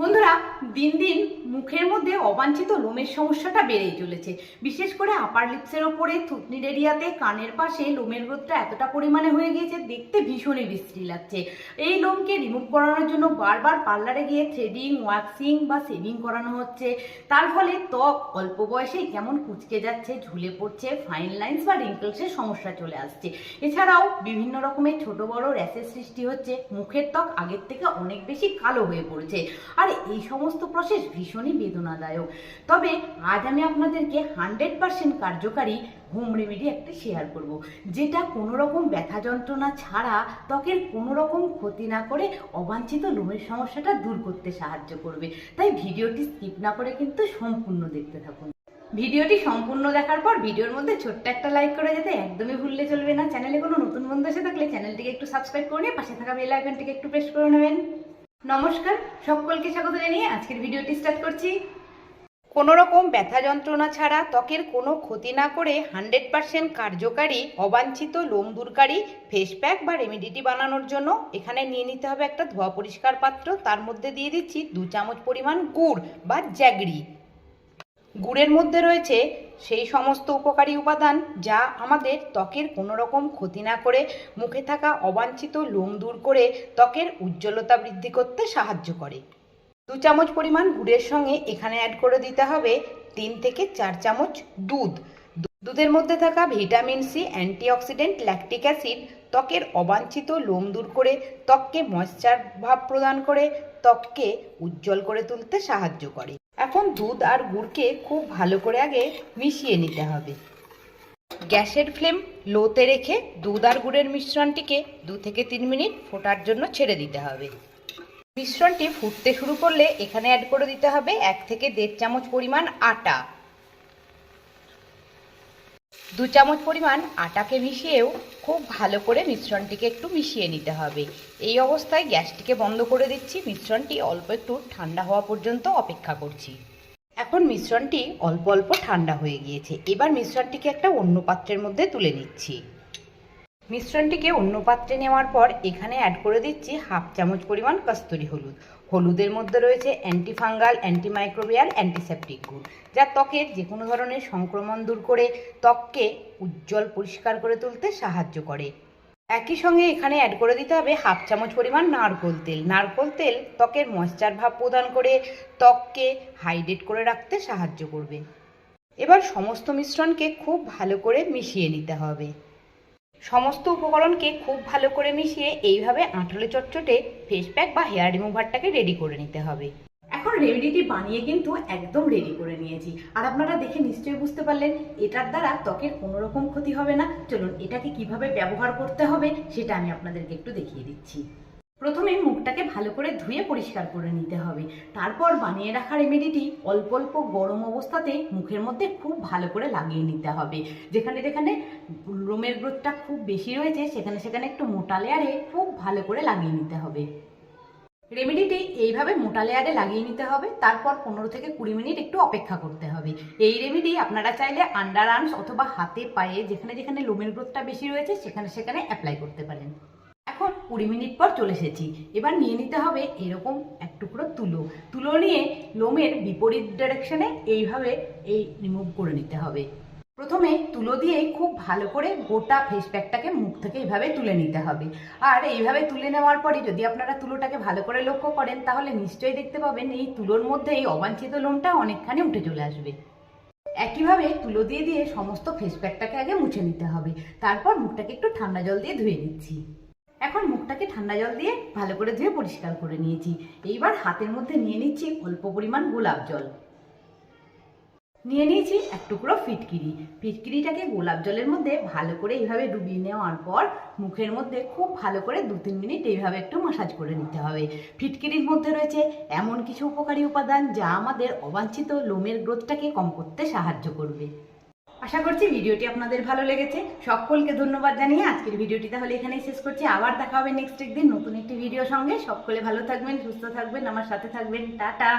বন্ধুরা, দিন দিন মুখের মধ্যে অবাঞ্ছিত লোমের সমস্যাটা বেড়েই চলেছে। বিশেষ করে আপার লিপসের ওপরে, থুতনির এরিয়াতে, কানের পাশে লোমের গ্রোথটা এতটা পরিমাণে হয়ে গিয়েছে, দেখতে ভীষণই বিশ্রী লাগছে। এই লোমকে রিমুভ করানোর জন্য বারবার পার্লারে গিয়ে থ্রেডিং ওয়াক্সিং বা সেভিং করানো হচ্ছে। তার ফলে ত্বক অল্প বয়সেই কেমন কুচকে যাচ্ছে, ঝুলে পড়ছে ফাইন লাইন্স বা রিঙ্কলসের সমস্যা চলে আসছে। এছাড়াও বিভিন্ন রকমের ছোট বড় র্যাশের সৃষ্টি হচ্ছে। মুখের ত্বক আগের থেকে অনেক বেশি কালো হয়ে পড়ছে। আর এই সমস্ত প্রসেস ভীষণই বেদনাদায়ক। তবে আজ আমি আপনাদেরকে হান্ড্রেড পার্সেন্ট কার্যকারী হোম রেমেডি একটা শেয়ার করব, যেটা কোনো রকম ব্যথা যন্ত্রণা ছাড়া ত্বকের কোনো রকম ক্ষতি না করে অবাঞ্ছিত লোমের সমস্যাটা দূর করতে সাহায্য করবে। তাই ভিডিওটি স্কিপ না করে কিন্তু সম্পূর্ণ দেখতে থাকুন। ভিডিওটি সম্পূর্ণ দেখার পর ভিডিওর মধ্যে ছোট্ট একটা লাইক করে যেতে একদমই ভুললে চলবে না। চ্যানেলে কোনো নতুন বন্ধু এসে থাকলে চ্যানেলটিকে একটু সাবস্ক্রাইব করে নিয়ে পাশে থাকা বেল আইকনটিকে একটু প্রেস করে নেবেন। নমস্কার, সকলকে স্বাগত জানিয়ে আজকের ভিডিওটি স্টার্ট করছি। কোনো রকম ব্যথা যন্ত্রণা ছাড়া ত্বকের কোনো ক্ষতি না করে হান্ড্রেড পার্সেন্ট কার্যকারী, অবাঞ্ছিত লোম দূরকারী ফেস প্যাক বা রেমিডিটি বানানোর জন্য এখানে নিয়ে নিতে হবে একটা ধোয়া পরিষ্কার পাত্র। তার মধ্যে দিয়ে দিচ্ছি দু চামচ পরিমাণ গুড় বা জ্যাগরি। গুড়ের মধ্যে রয়েছে সেই সমস্ত উপকারী উপাদান যা আমাদের ত্বকের কোনো রকম ক্ষতি না করে মুখে থাকা অবাঞ্ছিত লোম দূর করে ত্বকের উজ্জ্বলতা বৃদ্ধি করতে সাহায্য করে। দু চামচ পরিমাণ গুড়ের সঙ্গে এখানে অ্যাড করে দিতে হবে তিন থেকে চার চামচ দুধ। দুধের মধ্যে থাকা vitamin C, antioxidant lactic acid ত্বকের অবাঞ্ছিত লোম দূর করে ত্বককে ময়শ্চার ভাব প্রদান করে ত্বককে উজ্জ্বল করে তুলতে সাহায্য করে। এখন দুধ আর গুড়কে খুব ভালো করে আগে মিশিয়ে নিতে হবে। গ্যাসের ফ্লেম লোতে রেখে দুধ আর গুড়ের মিশ্রণটিকে দু থেকে তিন মিনিট ফোটার জন্য ছেড়ে দিতে হবে। মিশ্রণটি ফুটতে শুরু করলে এখানে অ্যাড করে দিতে হবে এক থেকে দেড় চামচ পরিমাণ আটা। দু চামচ পরিমাণ আটাকে মিশিয়েও খুব ভালো করে মিশ্রণটিকে একটু মিশিয়ে নিতে হবে। এই অবস্থায় গ্যাসটিকে বন্ধ করে দিচ্ছি। মিশ্রণটি অল্প একটু ঠান্ডা হওয়া পর্যন্ত অপেক্ষা করছি। এখন মিশ্রণটি অল্প অল্প ঠান্ডা হয়ে গিয়েছে। এবার মিশ্রণটিকে একটা অন্য পাত্রের মধ্যে তুলে নিচ্ছি। মিশ্রণটিকে অন্য পাত্রে নেওয়ার পর এখানে অ্যাড করে দিচ্ছি হাফ চামচ পরিমাণ কস্তুরি হলুদ। হলুদের মধ্যে রয়েছে অ্যান্টিফাঙ্গাল অ্যান্টিমাইক্রোবিয়াল অ্যান্টিসেপটিক গুণ যা ত্বকের যে কোনো ধরনের সংক্রমণ দূর করে ত্বককে উজ্জ্বল পরিষ্কার করে তুলতে সাহায্য করে। একই সঙ্গে এখানে অ্যাড করে দিতে হবে হাফ চামচ পরিমাণ নারকোল তেল। নারকোল তেল ত্বকের ময়শ্চার ভাব প্রদান করে ত্বককে হাইড্রেট করে রাখতে সাহায্য করবে। এবার সমস্ত মিশ্রণকে খুব ভালো করে মিশিয়ে নিতে হবে। সমস্ত উপকরণকে খুব ভালো করে মিশিয়ে এইভাবে আঁটলে চটচটে ফেস প্যাক বা হেয়ার রিমুভারটাকে রেডি করে নিতে হবে। এখন রেমেডিটি বানিয়ে কিন্তু একদম রেডি করে নিয়েছি। আর আপনারা দেখে নিশ্চয়ই বুঝতে পারলেন, এটার দ্বারা ত্বকের কোনো রকম ক্ষতি হবে না। চলুন, এটাকে কীভাবে ব্যবহার করতে হবে, সেটা আমি আপনাদেরকে একটু দেখিয়ে দিচ্ছি। প্রথমে মুখটাকে ভালো করে ধুয়ে পরিষ্কার করে নিতে হবে। তারপর বানিয়ে রাখা রেমেডিটি অল্প অল্প গরম অবস্থাতে মুখের মধ্যে খুব ভালো করে লাগিয়ে নিতে হবে। যেখানে যেখানে রোমের গ্রোথটা খুব বেশি রয়েছে, সেখানে সেখানে একটু মোটা লেয়ারে খুব ভালো করে লাগিয়ে নিতে হবে। রেমেডিটি এইভাবে মোটা লেয়ারে লাগিয়ে নিতে হবে, তারপর পনেরো থেকে কুড়ি মিনিট একটু অপেক্ষা করতে হবে। এই রেমেডি আপনারা চাইলে আন্ডার আর্মস অথবা হাতে পায়ে যেখানে যেখানে লোমের গ্রোথটা বেশি রয়েছে, সেখানে সেখানে অ্যাপ্লাই করতে পারেন। এখন কুড়ি মিনিট পর চলে এসেছি। এবার নিয়ে নিতে হবে এরকম এক টুকরো তুলো। তুলো নিয়ে লোমের বিপরীত ডাইরেকশনে এইভাবে এই রিমুভ করে নিতে হবে। প্রথমে তুলো দিয়ে খুব ভালো করে গোটা ফেস প্যাকটাকে মুখ থেকে এইভাবে তুলে নিতে হবে। আর এইভাবে তুলে নেওয়ার পরে যদি আপনারা তুলোটাকে ভালো করে লক্ষ্য করেন, তাহলে নিশ্চয়ই দেখতে পাবেন এই তুলোর মধ্যে এই অবাঞ্ছিত লোমটা অনেকখানি উঠে চলে আসবে। একইভাবে তুলো দিয়ে দিয়ে সমস্ত ফেস প্যাকটাকে আগে মুছে নিতে হবে। তারপর মুখটাকে একটু ঠান্ডা জল দিয়ে ধুয়ে নিচ্ছি। এখন মুখটাকে ঠান্ডা জল দিয়ে ভালো করে ধুয়ে পরিষ্কার করে নিয়েছি। এইবার হাতের মধ্যে নিয়ে নিচ্ছি অল্প পরিমাণ গোলাপ জল। নিয়ে নিয়েছি এক টুকরো ফিটকিরি। ফিটকিরিটাকে গোলাপ জলের মধ্যে ভালো করে এইভাবে ডুবিয়ে নেওয়ার পর মুখের মধ্যে খুব ভালো করে দু তিন মিনিট এইভাবে একটু মাসাজ করে নিতে হবে। ফিটকিরির মধ্যে রয়েছে এমন কিছু উপকারী উপাদান যা আমাদের অবাঞ্ছিত লোমের গ্রোথটাকে কম করতে সাহায্য করবে। আশা করছি ভিডিওটি আপনাদের ভালো লেগেছে। সকলকে ধন্যবাদ জানিয়ে আজকের ভিডিওটি তাহলে এখানেই শেষ করছি। আবার দেখা হবে নেক্সট একদিন নতুন একটি ভিডিও সঙ্গে। সকলে ভালো থাকবেন, সুস্থ থাকবেন, আমার সাথে থাকবেন। টাটা!